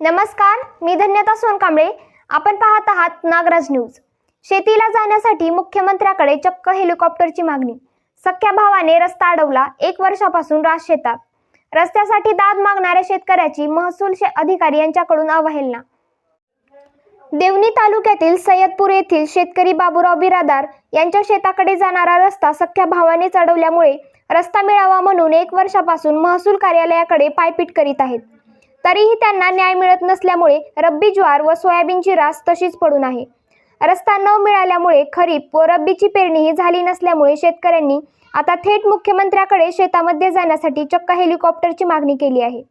नमस्कार मी धन्यता सोनकांबळे. आपण पाहत आहात नागराज न्यूज. शेतीला जाण्यासाठी मुख्यमंत्र्याकडे चक्क हेलिकॉप्टरची मागणी. सख्या भावाने रस्ता अडवला एक वर्षापासून राज शेतात. रस्त्यासाठी दाद मागणाऱ्या शेतकऱ्याची महसूल शे- अधिकारी यांच्याकडून अवहेलना. देवणी तालुक्यातील सय्यदपूर येथील शेतकरी बाबूराव बिरादार यांच्या शेताकडे जाणारा रस्ता सख्या भावाने चढवल्यामुळे रस्ता मिळावा म्हणून एक वर्षापासून महसूल कार्यालयाकडे पायपीट करीत आहेत. तरीही त्यांना न्याय मिळत नसल्यामुळे रब्बी ज्वार व सोयाबीनची रास तशीच पडून आहे. रस्ता न मिळाल्यामुळे खरीप व रब्बीची पेरणीही झाली नसल्यामुळे शेतकऱ्यांनी आता थेट मुख्यमंत्र्याकडे शेतामध्ये जाण्यासाठी चक्क हेलिकॉप्टरची मागणी केली आहे.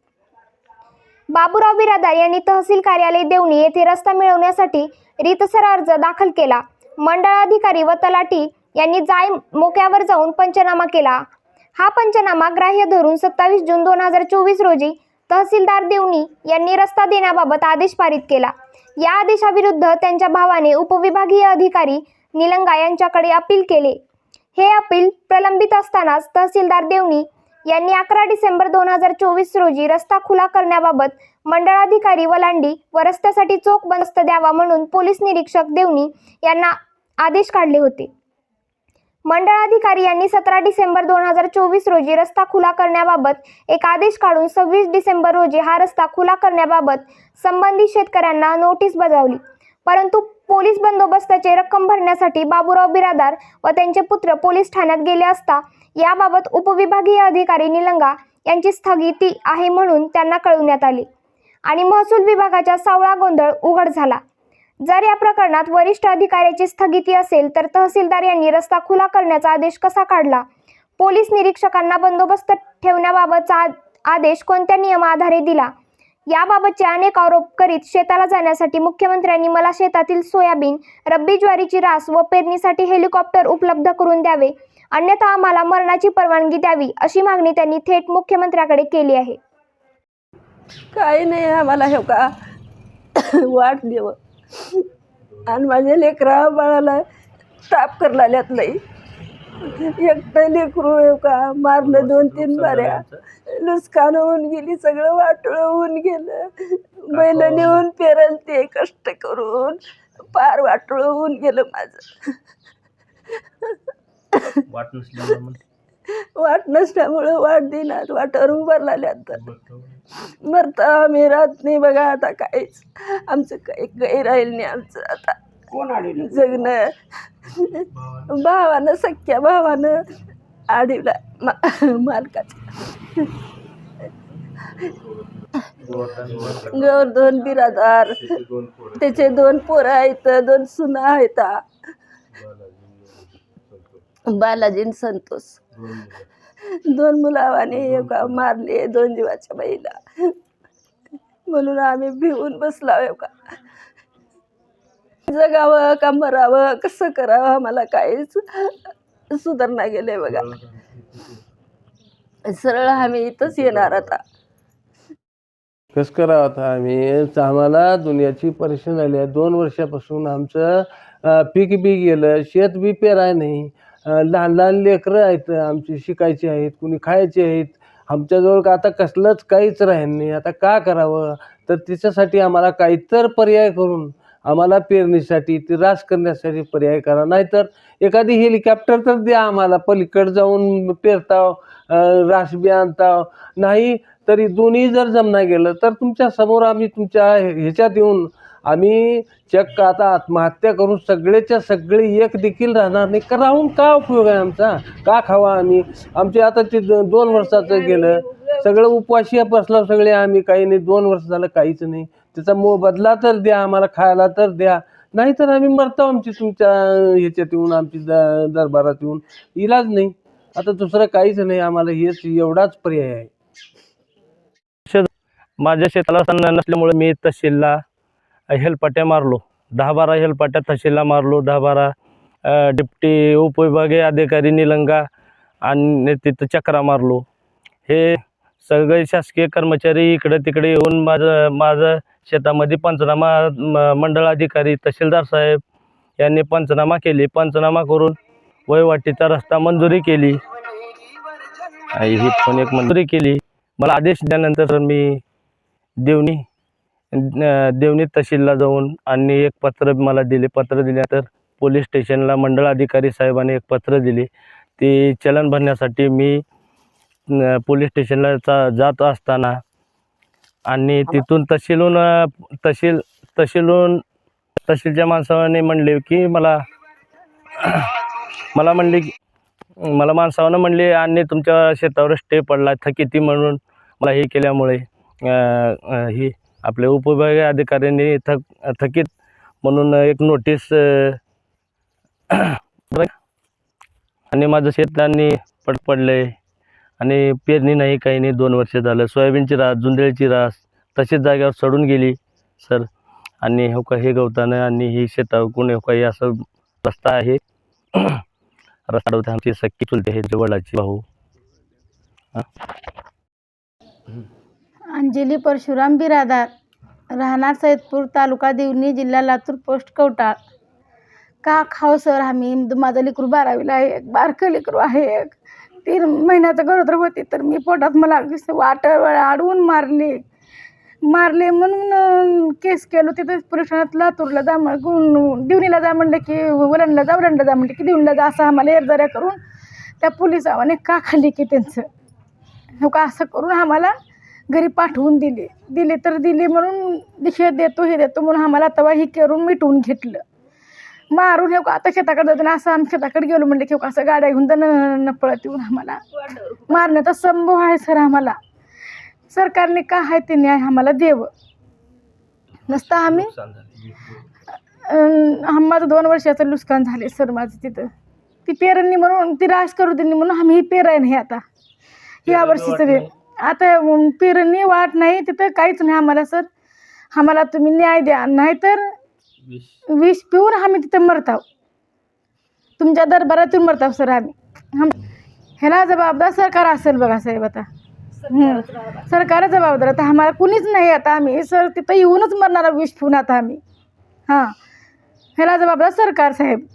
बाबूराव बिरादार यांनी तहसील कार्यालय देवणी येथे रस्ता मिळवण्यासाठी रीतसर अर्ज दाखल केला. मंडळाधिकारी व तलाटी यांनी जाय मोक्यावर जाऊन पंचनामा केला. हा पंचनामा ग्राह्य धरून सत्तावीस जून दोन हजार चोवीस रोजी तहसीलदार देवणी यांनी रस्ता देण्याबाबत आदेश पारित केला. या आदेशाविरुद्ध त्यांच्या भावाने उपविभागीय अधिकारी निलंगा यांच्याकडे अपील केले. हे अपील प्रलंबित असतानाच तहसीलदार देवणी यांनी अकरा डिसेंबर दोन हजार चोवीस रोजी रस्ता खुला करण्याबाबत मंडळाधिकारी वलांडी व रस्त्यासाठी चोख बंदस्त द्यावा म्हणून पोलीस निरीक्षक देवणी यांना आदेश काढले होते. मंडळाधिकारी यांनी सतरा डिसेंबर दोन हजार चोवीस रोजी रस्ता खुला करण्याबाबत एक आदेश काढून सव्वीस डिसेंबर रोजी हा रस्ता खुला करण्याबाबत संबंधित शेतकऱ्यांना नोटीस बजावली. परंतु पोलीस बंदोबस्ताचे रक्कम भरण्यासाठी बाबूराव बिरादार व त्यांचे पुत्र पोलीस ठाण्यात गेले असता याबाबत उपविभागीय अधिकारी निलंगा यांची स्थगिती आहे म्हणून त्यांना कळवण्यात आली आणि महसूल विभागाच्या सावळा गोंधळ उघड झाला. जर या प्रकरणात वरिष्ठ अधिकाऱ्याची स्थगिती असेल तर तहसीलदार यांनी रस्ता खुला करण्याचा आदेश कसा काढला? पोलीस निरीक्षकांना बंदोबस्त ठेवण्याबाबतचा आ- आदेश कोणत्या नियमाआधारे दिला? याबाबतचे अनेक आरोप करीत शेताला जाण्यासाठी मुख्यमंत्र्यांनी मला शेतातील सोयाबीन रब्बी ज्वारीची रास व पेरणीसाठी हेलिकॉप्टर उपलब्ध करून द्यावे अन्यथा आम्हाला मरणाची परवानगी द्यावी अशी मागणी त्यांनी थेट मुख्यमंत्र्याकडे केली आहे. काही नाही आम्हाला हे का वाट देव आणि माझ्या लेकरा बाळाला ताप करलाल्यात लई. एकटं लेकरू का? मारलं दोन तीन बाऱ्या. नुकसान होऊन गेली सगळं वाटोळं होऊन गेलं. बैल नेऊन पेरल ते कष्ट करून. पार वाटोळं होऊन गेलं माझं. वाट नसल्यामुळे वाट नसल्यामुळं वाट देणार वाटावर उभारलाल्यात मरता आम्ही राहत नाही बघा आता काहीच. आमचं काही काही राहील नाही आमचं आता. कोण जगणं. भावानं सख्या भावानं आडीला मा मालकाचं. गौर दोन बिरादार. त्याचे दोन पोरं आहेत दोन सुना आहेत. बालाजी आणि संतोष. दोन मुलावाने एका मारले दोन जीवाच्या बाईला. म्हणून आम्ही भिवून बसलाव का जगावं का मरावं कसं करावं आम्हाला काहीच सुधारणा गेले बघा. सरळ आम्ही इथंच येणार आता. कसं करावं आता आम्ही? आम्हाला दुनियाची परेशानी आली आहे. दोन वर्षापासून आमचं पीक बी गेलं शेत बी पेराय नाही. लहान लहान लेकरं आहेत आमची शिकायची आहेत कुणी खायची आहेत. आमच्याजवळ का आता कसलंच काहीच राहील नाही. आता का करावं? तर तिच्यासाठी आम्हाला काहीतर पर्याय करून आम्हाला पेरणीसाठी ती रास करण्यासाठी पर्याय करा. नाहीतर एखादी हेलिकॉप्टर तर द्या आम्हाला. पलीकडे जाऊन पेरताव रास बी आणताव. नाही तरी दोन्ही जर जमना गेलं तर तुमच्यासमोर आम्ही तुमच्या ह्याच्यात येऊन आम्ही चक्क आता आत्महत्या करून सगळेच्या सगळे एक देखील राहणार नाही. का राहून का उपयोग आहे आमचा? का खावा आम्ही? आमचे आता ते दोन वर्षाचं गेलं. सगळं उपवाशी बसलो सगळे आम्ही. काही नाही दोन वर्ष झालं काहीच नाही. त्याचा मो बदला तर द्या आम्हाला खायला तर द्या. नाहीतर आम्ही मरतो आमची तुमच्या ह्याच्यात येऊन आमची द दरबारात येऊन. इलाज नाही. आता दुसरं काहीच नाही. आम्हाला हेच एवढाच पर्याय आहे. माझ्या शेताला सन्न नसल्यामुळे मी तहसीलला हेलपाट्या मारलो. दहा बारा हेलपाट्या तहसीलला मारलो. दहा बारा डिप्टी उपविभागीय अधिकारी निलंगा आणि तिथं चक्रा मारलो. हे सगळे शासकीय कर्मचारी इकडं तिकडे येऊन माझं माझं शेतामध्ये पंचनामा म- मंडळाधिकारी तहसीलदार साहेब यांनी पंचनामा केली. पंचनामा करून वयवाटीचा रस्ता मंजुरी केली. ही पण एक मंजुरी केली. मला आदेश दिल्यानंतर मी देवणी देवणी तहसीलला जाऊन आणि एक पत्र मला दिले. पत्र दिल्यानंतर पोलीस स्टेशनला मंडळ अधिकारी साहेबांनी एक पत्र दिले. ते चलन भरण्यासाठी मी पोलीस स्टेशनला चा जात असताना आणि तिथून तहसीलहून अ, तहसील तहसीलहून तहसीलच्या माणसाने म्हणले की मला मला म्हणले की मला माणसानं म्हणले आणि तुमच्या शेतावर स्टे पडला. थकिती म्हणून मला हे केल्यामुळे ही आपल्या उपविभागीय अधिकाऱ्यांनी थक थकीत म्हणून एक नोटीस बरं. आणि माझं शेतांनी पट पडलं आहे आणि पेरणी नाही काही नाही दोन वर्ष झालं. सोयाबीनची रास जुंधळीची रास तशीच जागेवर सडून गेली सर. आणि हो का हे गवतानं आणि ही शेतावरून हो काही असं रस्ता आहे. रस्ता होता आमची सक्की चुलते हे वडिलाची भाऊ. अंजली परशुराम बिरादार राहणार सैदपूर तालुका देवणी जिल्हा लातूर पोस्ट कवटाळ का खाव सर आम्ही माझं लेकरू बारावीला आहे एक बारकं लेकरू आहे एक तीन महिन्याचं गरोदर होती तर मी पोटात मला वाट अडवून मारली. मारले म्हणून केस केलो तिथं पोलीस लातूरला जा म्हण गुण दिवणीला जा म्हणलं की वरणला जा वरणला जा म्हणलं की दिवणीला जा असं आम्हाला एरजऱ्या करून त्या पोलिसावाने का खाल्ली की त्यांचं? हो का असं करून आम्हाला घरी पाठवून दिले. दिले तर दिले म्हणून हे देतो हे देतो म्हणून आम्हाला तेव्हा हे करून मिटवून घेतलं. मारून हे का आता शेताकडे जातो ना असं आम्ही शेताकडे गेलो म्हणलं की हो असं गाड्या घेऊन तर न न पळत येऊन आम्हाला. मारण्याचा संभव आहे सर आम्हाला. सरकारने का आहे ते न्याय आम्हाला देव नसता आम्ही माझं दोन वर्षाचं नुकसान झाले सर माझं तिथं. ती पेरणी म्हणून ती रास करू दिली म्हणून आम्ही ही पेराय नाही आता. या वर्षी सगळे आता पेरणी वाट नाही तिथं काहीच नाही आम्हाला सर. आम्हाला तुम्ही न्याय द्या नाहीतर विष पिऊन आम्ही तिथं मरताव. तुमच्या दरबारातून मरताव सर आम्ही. आम ह्याला जबाबदार सरकार असेल बघा साहेब आता. सरकार जबाबदार. आता आम्हाला कुणीच नाही आता आम्ही. सर तिथं येऊनच मरणार विष पिऊन आता आम्ही. हां ह्याला जबाबदार सरकार साहेब.